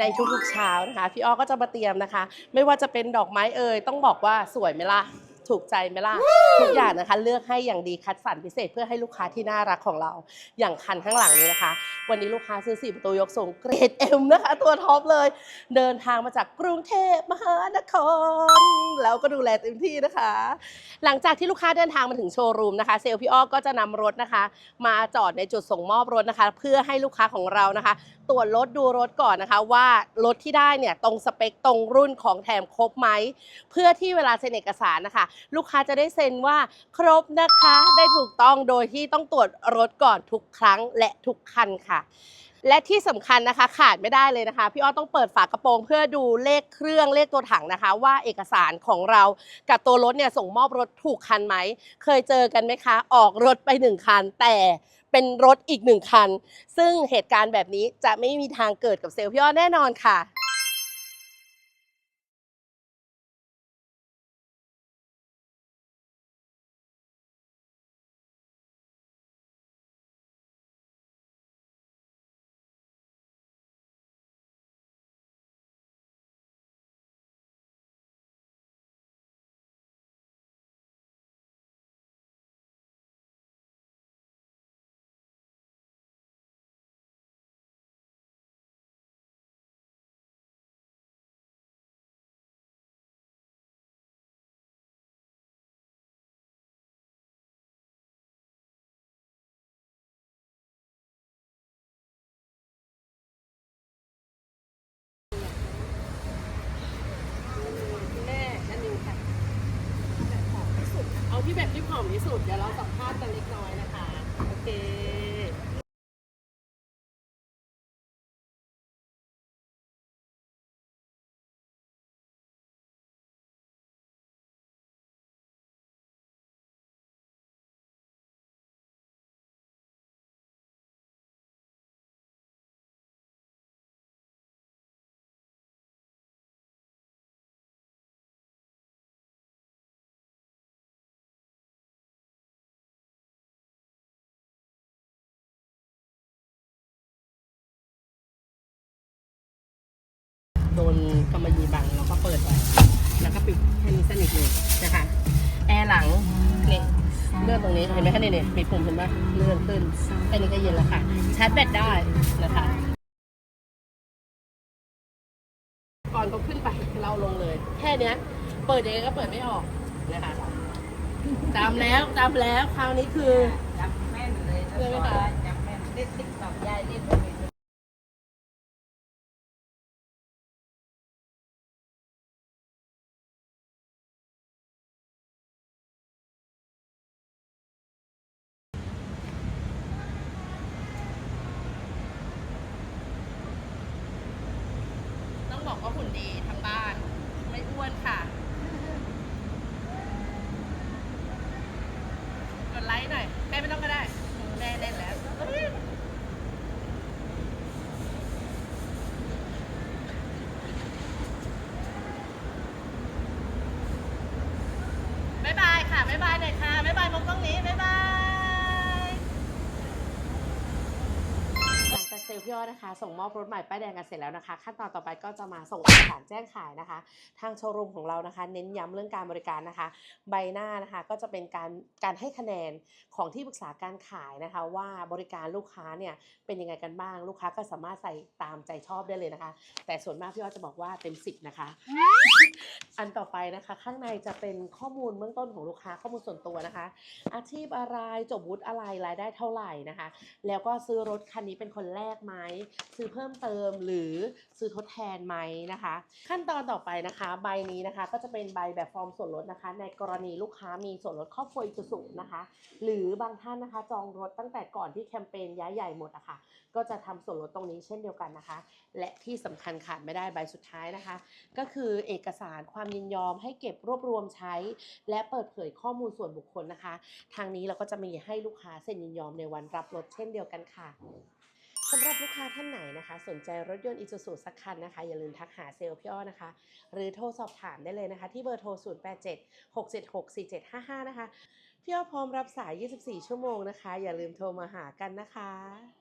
ในทุกๆเช้านะคะ พี่อ้อก็จะมาเตรียมนะคะ ไม่ว่าจะเป็นดอกไม้เอ่ยต้องบอกว่าสวยไหมล่ะถูกใจไหมล่ะทุกอย่างนะคะ เลือกให้อย่างดีคัดสรรพิเศษเพื่อให้ลูกค้าที่น่ารักของเรา อย่างคันข้างหลังนี้นะคะ วันนี้ลูกค้าซื้อ4ประตูยกสูงเกรด M นะคะ ตัวท็อปเลย เดินทางมาจากกรุงเทพมหานคร แล้วก็ดูแลเต็มที่นะคะ หลังจากที่ลูกค้าเดินทางมาถึงโชว์รูมนะคะ เซลล์พี่อ้อก็จะนำรถนะคะ มาจอดในจุดส่งมอบรถนะคะ เพื่อให้ลูกค้าของเรานะคะ ตรวจรถดูรถก่อนนะคะ ว่ารถที่ได้เนี่ยตรงสเปคตรงรุ่นของแถมครบไหมเพื่อที่เวลาเซ็นเอกสารนะคะ ลูกค้าจะได้เซ็นว่าครบนะคะได้ถูกต้องโดยที่ต้องตรวจรถก่อนทุกครั้งและทุกคันค่ะ และที่สำคัญนะคะขาดไม่ได้เลยนะคะ พี่อ้อต้องเปิดฝากระโปรง เพื่อดูเลขเครื่องเลขตัวถังนะคะ ว่าเอกสารของเรากับตัวรถเนี่ยส่งมอบรถถูกคันไหม เคยเจอกันไหมคะ ออกรถไปหนึ่งคัน แต่เป็นรถอีกหนึ่งคัน ซึ่งเหตุการณ์แบบนี้จะไม่มีทางเกิดกับเซลล์พี่อ้อแน่นอนค่ะ สุด เดี๋ยวเราสัมภาษณ์กันเล็กน้อยนะคะ โอเค ดนกำมะหยี่บังแล้วก็เปิดไว้ แล้วก็ปิดแค่นี้สนิทเลยนะคะแอร์หลังนี่เลื่อนตรงนี้เห็นไหมคะนี่นี่มีปุ่มเห็นไหมเลื่อนขึ้นแค่นี้ก็เย็นแล้วค่ะชาร์จแบตได้นะคะก่อนเขาขึ้นไปเราลงเลย แค่เนี้ยเปิดยังไงก็เปิดไม่ออกนะคะตามแล้วตามแล้วคราวนี้คือจำแม่นเลยเชื่อไหมคะจำแม่นเล่นติ๊กต็อกยายเล่นไปเลย ต้องบอกว่าหุ่นดีทั้ง บ้าน ไม่อ้วนค่ะ กดไลค์หน่อย แม่ไม่ต้องก็ได้แม่เล่นแล้วบ๊ายบายค่ะบ๊ายบายหน่อยค่ะบ๊ายบายมองกล้องนี้ บ๊ายบาย พี่อ้อนะคะ ส่งมอบรถใหม่ป้ายแดงกันเสร็จแล้วนะคะ ขั้นตอนต่อไปก็จะมาส่งเอกสารแจ้งขายนะคะ ทางโชว์รูมของเรานะคะ เน้นย้ำเรื่องการบริการนะคะ ใบหน้านะคะก็จะเป็นการการให้คะแนนของที่ปรึกษาการขายนะคะ ว่าบริการลูกค้าเนี่ยเป็นยังไงกันบ้างลูกค้าก็สามารถใส่ตามใจชอบได้เลยนะคะ แต่ส่วนมากพี่อ้อจะบอกว่าเต็มสิบนะคะอันต่อไปนะคะ ข้างในจะเป็นข้อมูลเบื้องต้นของลูกค้าข้อมูลส่วนตัวนะคะ อาชีพอะไรจบวุฒิอะไรรายได้เท่าไหร่นะคะ แล้วก็ซื้อรถคันนี้เป็นคนแรกไหมซื้อเพิ่มเติมหรือซื้อทดแทนไหมนะคะ ขั้นตอนต่อไปนะคะ ใบนี้นะคะก็จะเป็นใบแบบฟอร์มส่วนลดนะคะ ในกรณีลูกค้ามีส่วนลดครอบครัวอิสุนะคะ หรือบางท่านนะคะ จองรถตั้งแต่ก่อนที่แคมเปญย้ายใหญ่หมดอะคะก็จะทำส่วนลดตรงนี้เช่นเดียวกันนะคะ และที่สำคัญขาดไม่ได้ใบสุดท้ายนะคะ ก็คือเอกสารความยินยอมให้เก็บรวบรวมใช้ และเปิดเผยข้อมูลส่วนบุคคลนะคะ ทางนี้เราก็จะมีให้ลูกค้าเซ็นยินยอมในวันรับรถเช่นเดียวกันค่ะ สำหรับลูกค้าท่านไหนนะคะ สนใจรถยนต์อิซูซูสักคันนะคะ อย่าลืมทักหาเซลล์พี่อ้อนะคะ หรือโทรสอบถามได้เลยนะคะ ที่เบอร์โทร 087 676 4755 นะคะ พี่อ้อพร้อมรับสาย 24 ชั่วโมงนะคะ อย่าลืมโทรมาหากันนะคะ